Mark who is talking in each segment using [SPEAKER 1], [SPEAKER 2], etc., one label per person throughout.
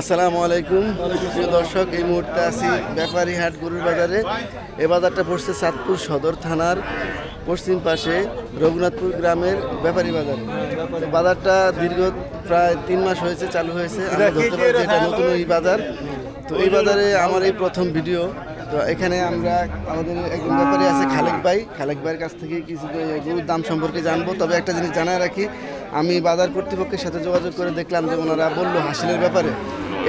[SPEAKER 1] আসসালামু আলাইকুম। প্রিয় দর্শক, এই মুহূর্তে আছি ব্যাপারী হাট গরুর বাজারে এ বাজারটা পড়ছে চাঁদপুর সদর থানার পশ্চিম পাশে রঘুনাথপুর গ্রামের ব্যাপারী বাজার। বাজারটা দীর্ঘ প্রায় তিন মাস হয়েছে, চালু হয়েছে। এটা নতুন এই বাজার। তো এই বাজারে আমার এই প্রথম ভিডিও। তো এখানে আমরা আমাদের একজন ব্যাপারী আছে খালেক ভাই। খালেক ভাইয়ের কাছ থেকে কিছু গরুর দাম সম্পর্কে জানব। তবে একটা জিনিস জানায় রাখি আমি বাজার কর্তৃপক্ষের সাথে যোগাযোগ করে দেখলাম যে ওনারা বলল হাসিলের ব্যাপারে।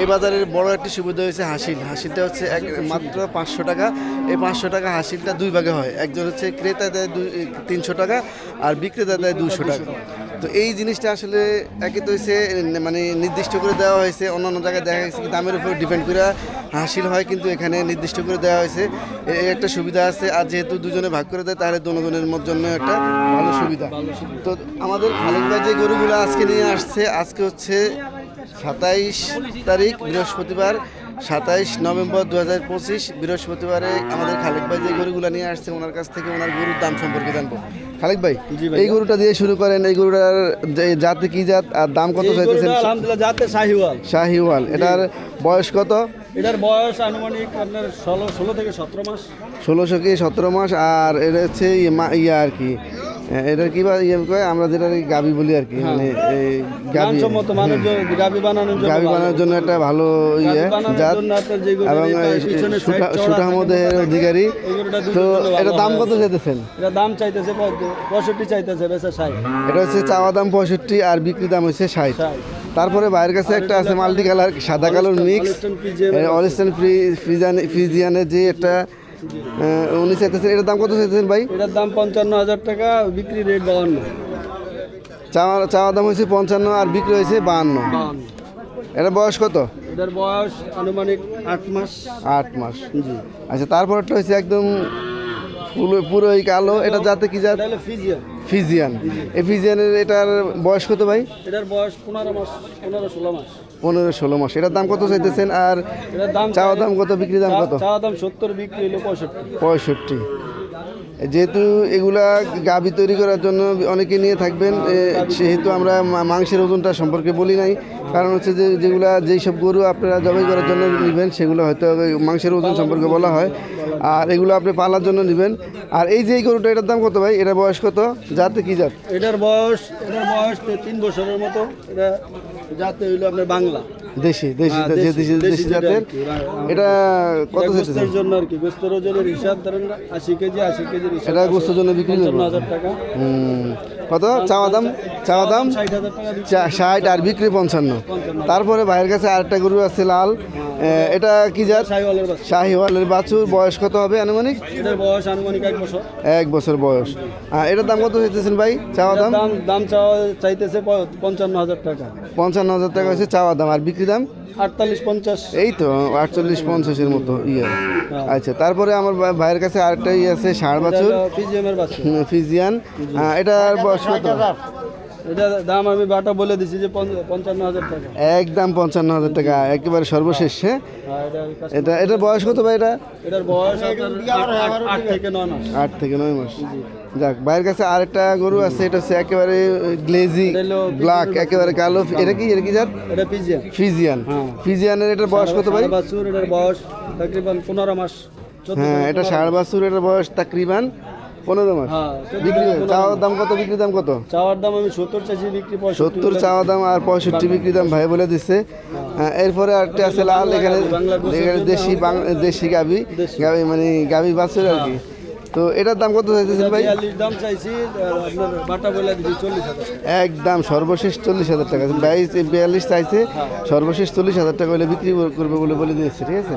[SPEAKER 1] এই বাজারের বড় একটি সুবিধা হয়েছে হাসিল। হাসিলটা হচ্ছে এক মাত্র পাঁচশো টাকা। এই পাঁচশো টাকা হাসিলটা দুই ভাগে হয়। একজন হচ্ছে ক্রেতা দেয় দুই, তিনশো টাকা আর বিক্রেতা দেয় দুশো টাকা। তো এই জিনিসটা আসলে একে তো হয়েছে মানে নির্দিষ্ট করে দেওয়া হয়েছে। অন্য অন্য জায়গায় দেখা গেছে দামের উপর ডিপেন্ড করে হাসিল হয়, কিন্তু এখানে নির্দিষ্ট করে দেওয়া হয়েছে। এ- এই একটা সুবিধা আছে, আর যেহেতু দুজনে ভাগ করে দেয়, তাহলে দুজনের জন্য একটা ভালো সুবিধা। তো আমাদের ভাই যে গরুগুলো আজকে নিয়ে আসছে, আজকে হচ্ছে সাতাইশ তারিখ বৃহস্পতিবার সাতাইশ নভেম্বর দু হাজার পঁচিশ বৃহস্পতিবারে আমাদের খালেক ভাই যে গরুগুলো নিয়ে আসছে ওনার কাছ থেকে ওনার গরুর দাম সম্পর্কে জানব। খালেক ভাই এই গরুটা দিয়ে শুরু করেন এই গরুটার যে- জাতে কি জাত আর দাম কত চাইতেছেন?
[SPEAKER 2] আলহামদুলিল্লাহ জাতে শাহিওয়াল।
[SPEAKER 1] শাহিওয়াল এটার বয়স কত?
[SPEAKER 2] এটার বয়স আনুমানিক আপনার ষোলো ষোলো থেকে সতেরো মাস।
[SPEAKER 1] ষোলোশো কি সতেরো মাস আর এটা হচ্ছে ইয়ে ইয়া আর কি এটার কি বা ইয়ে কয়? আমরা যেটা গাবি বলি আর কি মানে এই গাবি।
[SPEAKER 2] গাবি বানানোর জন্য
[SPEAKER 1] গাবি বানানোর জন্য একটা ভালো ইয়ে জাত। এবং সুটা মধ্যে অধিকারী। তো এটা দাম কত চাইতেছেন?
[SPEAKER 2] এটা দাম চাইতেছে পঁয়ষট্টি চাইতেছে বেচা ষাট।
[SPEAKER 1] এটা হচ্ছে চাওয়া দাম পঁয়ষট্টি আর বিক্রি দাম হচ্ছে ষাট। তারপরে বাইরের কাছে একটা আছে মাল্টি কালার সাদা কালোর মিক্স। অলিস্টান ফ্রিজান ফ্রিজিয়ানের যে একটা উনি চাইতেছেন এটার দাম কত চাইতেছেন ভাই?
[SPEAKER 2] এটার দাম পঞ্চান্ন হাজার টাকা বিক্রি রেট বাউন্ন।
[SPEAKER 1] চাওয়া চাওয়া দাম হয়েছে পঞ্চান্ন আর বিক্রি হয়েছে বাহান্ন
[SPEAKER 2] বাউন্ন।
[SPEAKER 1] এটা বয়স কত?
[SPEAKER 2] এটার বয়স আনুমানিক আট মাস।
[SPEAKER 1] আট মাস।
[SPEAKER 2] জি।
[SPEAKER 1] আচ্ছা তারপরটা হচ্ছে একদম পুরো পুরো এই কালো। এটা যাতে কি জাত?
[SPEAKER 2] ফিজিয়ান।
[SPEAKER 1] ফিজিয়ান। এই ফিজিয়ানের এটার বয়স কত ভাই?
[SPEAKER 2] এটার বয়স পনেরো মাস পনেরো ষোলো মাস।
[SPEAKER 1] পনেরো ষোলো মাস। এটার দাম কত চাইতেছেন? আর চাওয়া দাম কত বিক্রি দাম কত?
[SPEAKER 2] চাওয়া দাম সত্তর বিক্রি হলো পঁয়ষট্টি।
[SPEAKER 1] পঁয়ষট্টি। যেহেতু এগুলা গাবি তৈরি করার জন্য অনেকে নিয়ে থাকবেন সেহেতু আমরা মাংসের ওজনটা সম্পর্কে বলি নাই। কারণ হচ্ছে যে যেগুলা যেই সব গরু আপনারা জবাই করার জন্য নেবেন সেগুলো হয়তো মাংসের ওজন সম্পর্কে বলা হয়। আর এগুলো আপনি পালার জন্য নেবেন। আর এই যে এই গরুটা এটার দাম কত ভাই? এটা বয়স কত? যাতে কি জাত?
[SPEAKER 2] এটার বয়স এটার বয়স তিন বছরের মতো। এটা যাতে হইল আপনার বাংলা।
[SPEAKER 1] দেশি দেশি
[SPEAKER 2] হ্যাঁ,
[SPEAKER 1] যে
[SPEAKER 2] দেশি-
[SPEAKER 1] দেশি জাতের।
[SPEAKER 2] কি, হ্যাঁ,
[SPEAKER 1] এটা কত
[SPEAKER 2] গোস্তের জন্য আর কি গোস্তের ওজনের হিসাব ধরেন আশি কেজি আশি কেজি
[SPEAKER 1] এটা গোস্তের জন্য বিক্রি করব?
[SPEAKER 2] টাকা।
[SPEAKER 1] কত? চাওয়া দাম? চাওয়া দাম?
[SPEAKER 2] ষাট
[SPEAKER 1] আর বিক্রি পঞ্চান্ন। তারপরে ভাইয়ের কাছে আরেকটা গরু আছে লাল। এটা কি যার
[SPEAKER 2] শাহিওয়ালের
[SPEAKER 1] বাছুর। বয়স কত হবে আনুমানিক?
[SPEAKER 2] বয়স আনুমানিক এক বছর।
[SPEAKER 1] এক বছর বয়স। এটার দাম কত চাইতেছেন ভাই? চাওয়া দাম?
[SPEAKER 2] দাম চাওয়া চাইতেছে পঞ্চান্ন হাজার টাকা।
[SPEAKER 1] পঞ্চান্ন হাজার টাকা হচ্ছে চাওয়া দাম। আর বিক্রি দাম?
[SPEAKER 2] আটতাল্লিশ পঞ্চাশ।
[SPEAKER 1] এই তো আটচল্লিশ পঞ্চাশের মতো ইয়ে। আচ্ছা তারপরে আমার ভাইয়ের কাছে আরেকটা ইয়ে আছে ষাঁড় বাছুর। ফিজিয়ান। এটার বয়স কত?
[SPEAKER 2] এটা দাম আমি বাটা বলে দিছি যে পঞ্চান্ন হাজার টাকা।
[SPEAKER 1] একদম পঞ্চান্ন হাজার টাকা একেবারে সর্বশেষ হ্যাঁ?
[SPEAKER 2] কাছে-
[SPEAKER 1] এটা এটার বয়স কত ভাই এটা?
[SPEAKER 2] এটার বয়স আট- থেকে নয় মাস।
[SPEAKER 1] আট থেকে নয় মাস। যাক ভাইয়ের কাছে আরেকটা গরু আছে এটা হচ্ছে একেবারে গ্লেজি ব্ল্যাক একেবারে কালো। এটা কি? এটা কি জাত?
[SPEAKER 2] এটা পিজিএম
[SPEAKER 1] ফিজিয়ান।
[SPEAKER 2] হ্যাঁ।
[SPEAKER 1] ফিজিয়ানের এটার বয়স কত ভাই?
[SPEAKER 2] বাছুর এটার বয়স তকরিবান পনেরো মাস
[SPEAKER 1] হ্যাঁ এটা ষাড় বাছুর এটার বয়স তাকরিবান পনেরো মাস।
[SPEAKER 2] হ্যাঁ,
[SPEAKER 1] বিক্রি চাওয়ার দাম কত বিক্রি দাম কত?
[SPEAKER 2] চাওয়ার দাম আমি সত্তর চাইছি বিক্রি
[SPEAKER 1] সত্তর চাওয়া দাম আর পঁয়ষট্টি বিক্রি দাম ভাই বলে দিচ্ছে হ্যাঁ, এরপরে আরেকটা আছে লাল এখানে এখানে দেশি দেশি গাবি। গাবি মানে গাবি বাছুর আর কি। তো এটার দাম কত চাইতেছেন ভাই?
[SPEAKER 2] দাম চাইছি বাটা বলে দিচ্ছি চল্লিশ হাজার।
[SPEAKER 1] একদম সর্বশেষ চল্লিশ হাজার টাকা। বাইশ বিয়াল্লিশ চাইছে সর্বশেষ চল্লিশ হাজার টাকা হলে বিক্রি করবে বলে বলে দিয়েছে ঠিক আছে?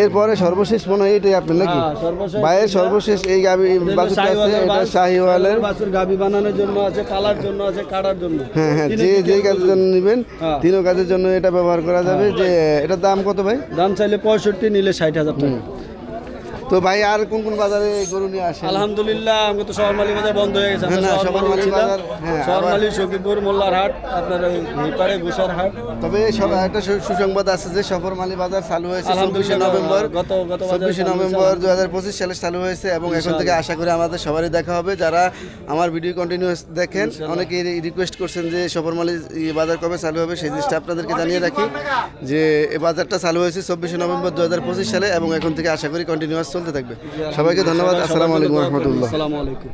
[SPEAKER 1] এরপরে সর্বশেষ মনে হয় এটাই আপনার নাকি?
[SPEAKER 2] হ্যাঁ, সর্বশেষ।
[SPEAKER 1] বাইরের সর্বশেষ এই গাবি বাছুরটা আছে এটা শাহিওয়ালের
[SPEAKER 2] বাছুর গাভি বানানোর জন্য আছে পালার জন্য আছে কাটার জন্য।
[SPEAKER 1] হ্যাঁ হ্যাঁ যে যে কাজের জন্য নেবেন
[SPEAKER 2] হ্যাঁ।
[SPEAKER 1] তিনও কাজের জন্য এটা ব্যবহার করা যাবে। যে এটার দাম কত ভাই?
[SPEAKER 2] দাম চাইলে পঁয়ষট্টি নিলে ষাট হাজার টাকা।
[SPEAKER 1] তো ভাই আর কোন কোন বাজারে গরু নিয়ে আসেন?
[SPEAKER 2] আলহামদুলিল্লাহ আমি তো শহরমালি বাজার বন্ধ হয়ে গেছে।
[SPEAKER 1] না, শহরমালী বাজার, হ্যাঁ,
[SPEAKER 2] শহরমালি মোল্লার হাট আপনার হিপারে গুসার হাট
[SPEAKER 1] তবে সব একটা সুসংবাদ আছে যে সফরমালী বাজার চালু হয়েছে চব্বিশে নভেম্বর।
[SPEAKER 2] গত- গত
[SPEAKER 1] চব্বিশে নভেম্বর দু হাজার পঁচিশ সালে চালু হয়েছে এবং এখন থেকে আশা করি আমাদের সবারই দেখা হবে। যারা আমার ভিডিও কন্টিনিউয়াস দেখেন অনেকেই রিকোয়েস্ট করছেন যে সফরমালী ই বাজার কবে চালু হবে সেই জিনিসটা আপনাদেরকে জানিয়ে রাখি যে এই বাজারটা চালু হয়েছে চব্বিশে নভেম্বর দু হাজার পঁচিশ সালে এবং এখন থেকে আশা করি কন্টিনিউয়াস চলতে থাকবে। সবাইকে ধন্যবাদ। আসসালামু আলাইকুম রহমতুল্লাহ।
[SPEAKER 2] আসসালামু আলাইকুম।